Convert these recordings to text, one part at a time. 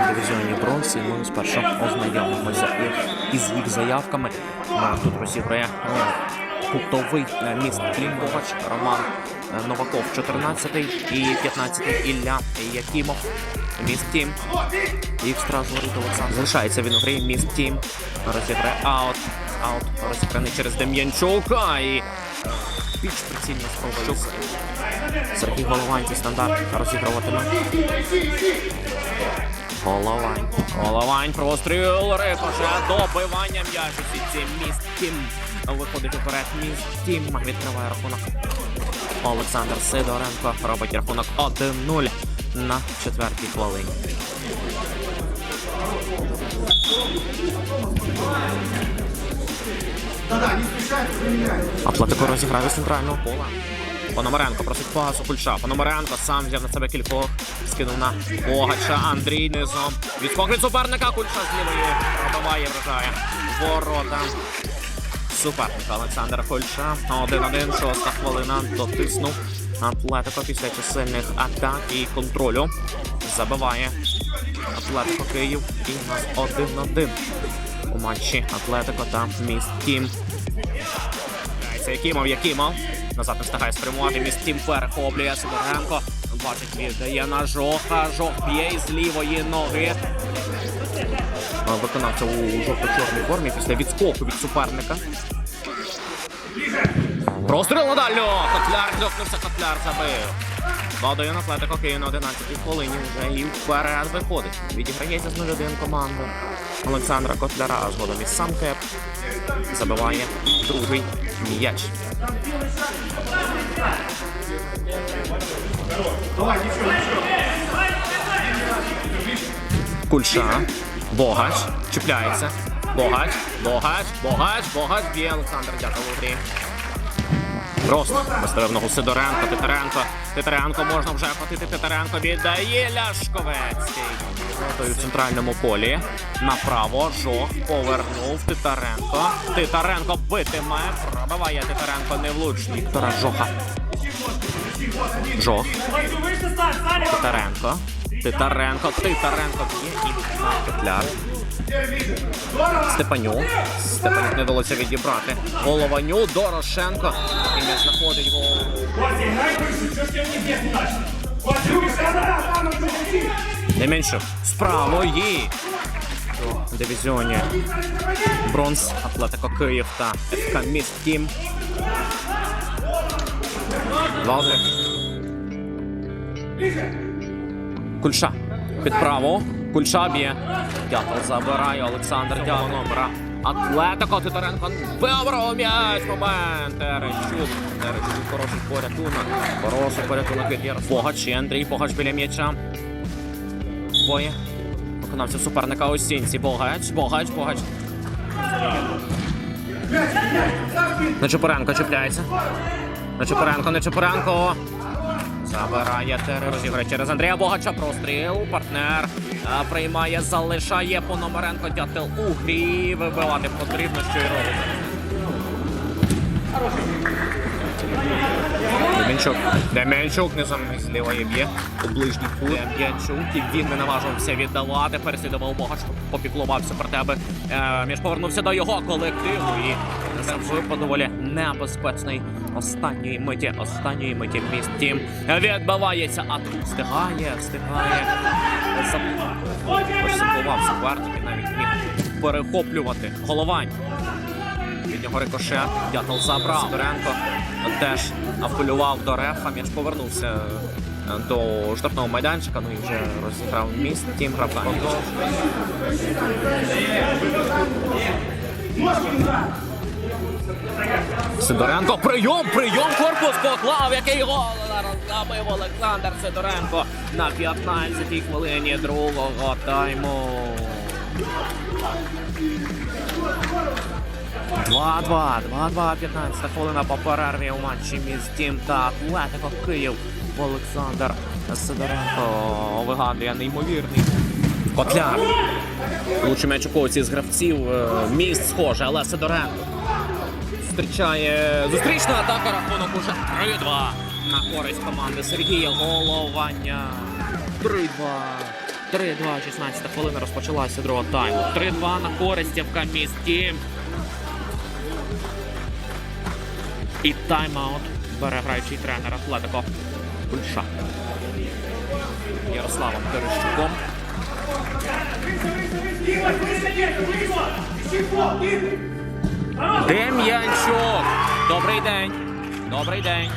в дивізіоні бронзі. Ми спершу ознайомимося із їх заявками. Тут розіграє е, кутовий е, міст Клімбогач, Роман е, Новаков 14 і 15 Ілля Якімов. Міст Тім. Їх стражу воріт Олександр. Залишається він у грі. Міст Тім. Розіграє аут. Аут розіграний через Дем'янчука і більш прицільні спроби. Сергій Головань зі стандарт розігруватиме. Головань. Головань, простріл, рикоше, добивання м'яч у сітці. Міст Тім виходить уперед. Міст Тім відкриває рахунок. Олександр Сидоренко робить рахунок 1-0 на четвертій хвилині. Атлетико розіграє з центрального пола. Пономаренко просить пасу Кульша. Пономаренко сам взяв на себе кількох. Скинув на Богача. Андрій низом. Відскок від суперника. Кульша з лівої пробиває, вражає. Ворота. Суперник Олександр Кульша. 1-1, шоста хвилина. Дотиснув Атлетико після чисельних атак і контролю. Забиває Атлетико Київ. І у нас 1-1 у матчі Атлетико та Міст Тім. Це Якимов, Якимов. Назад не встигає спрямувати. Містім перехоплює Сидоренко. Бачить, віддає на Жоха. Жох б'є із лівої ноги. Виконавця у жовто-чорній формі після відскоку від суперника. Простріл на дальню! Котляр дьохнувся, Котляр забив. 2-1 Атлетико Київ на 11-й хвилині вже і вперед виходить. Відіграється з 0-1 команда Олександра Котляра, згодом і сам Кеп забиває другий м'яч. Кульша. Богач. Чіпляється. Богач. Богач. Богач. Богач. Б'є Олександр Дякую. Просто ногу Сидоренко, Титаренко. Титаренко можна вже хотити. Титаренко віддає Ляшковецький. Той у центральному полі. Направо. Жох повернув Титаренко. Титаренко битиме. Пробиває Титаренко невлучний. Віктора Жоха. Жох. Титаренко. Титаренко. Титаренко б'є і на Петляр. Степанюк. Степанюк не вдалося відібрати. Голованю, Дорошенко. І не знаходить голову. Деменшев з правої. Дивізіоні Бронз, Атлетико Київ та ФК Міст Тім. Валдер. Кульша. Під праву. Кульша б'є. Дятел забирає Олександр Дятел номера. Атлетико Титаренко вибрав м'яч. Момент. Терещук. Терещук хороший порятунок. Хороший порятунок від Яр- Богач. Андрій Богач біля м'яча. Двоє. Виконавців суперника у стінці. Богач. Богач. Богач. Нечепоренко чіпляється. Нечепоренко, Нечепоренко. Забирає розіграє через Андрія Богача. Простріл. Партнер а, приймає, залишає Пономаренко. Дятел у грі. Вибивати потрібно, що й робить. Дем'янчук. Дем'янчук низом з лівої б'є у ближній кут. Дем'янчук. І він не наважився віддавати. Переслідував Богач, попіклувався про тебе. Е, між повернувся до його колективу і завжди доволі небезпечний останньої миті, останньої миті в місті. Відбивається, а тут встигає, встигає. Заплував суперник навіть міг перехоплювати. Головань. Від нього рикошет. Дятел забрав. Сидоренко теж апелював до рефа. М'яч повернувся е, до штрафного майданчика. Ну і вже розіграв міст. Тім гравка. Сидоренко, прийом, прийом, корпус поклав, який гол зараз забив Олександр Сидоренко на 15-й хвилині другого тайму. 2-2, 2-2, 15 хвилина по перерві у матчі між Тім та Атлетико Київ. Олександр Сидоренко вигадує неймовірний. Котляр. Лучший м'яч у когось з гравців. е, Міст схоже, але Сидоренко зустрічає зустрічна атака рахунок уже 3-2 на користь команди Сергія Головання. 3-2. 3-2, 16 хвилина розпочалася другого тайму. 3-2 на користь ФК Міст Тім. І тайм-аут бере граючий тренер Атлетико Кульша. Ярославом Терещуком. Дем'янчук. Добрий день. Добрий день.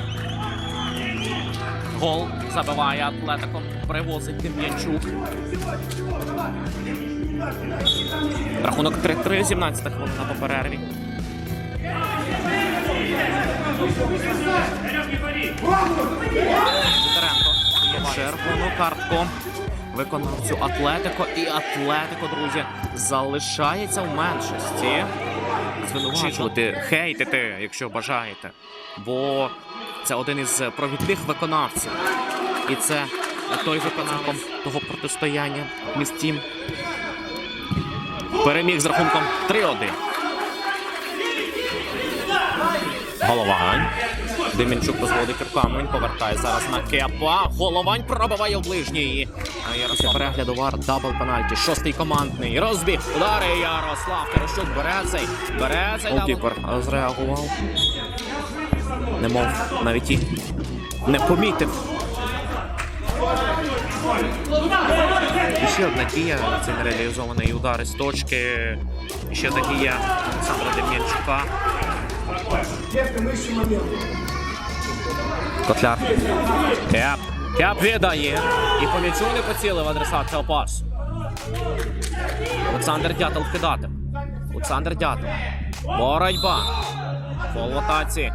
Гол забиває Атлетико. Привозить Дем'янчук. Рахунок 3-3, 17 хвилина по перерві. Титаренко є червону картку виконавцю Атлетико. І Атлетико, друзі, залишається в меншості. Звинувачувати, хейтити, якщо бажаєте. Бо це один із провідних виконавців. І це той виконавець того протистояння містім. Переміг з рахунком 3-1. Головань. Демінчук дозволить руками, він повертає зараз на кепа. Головань пробиває в ближній. А Ярослав перегляд увар, дабл пенальті. Шостий командний. Розбіг. Удари Ярослав. Терещук бере цей. Бере цей. Голкіпер зреагував. Немов навіть і не помітив. І ще одна дія, це нереалізований удар з точки. І ще одна дія Олександра Дем'янчука. Котляр. Кеп. Кеп віддає. І по не поцілив адресат цього пасу. Олександр Дятел вкидати. Олександр Дятел. Боротьба. По в атаці.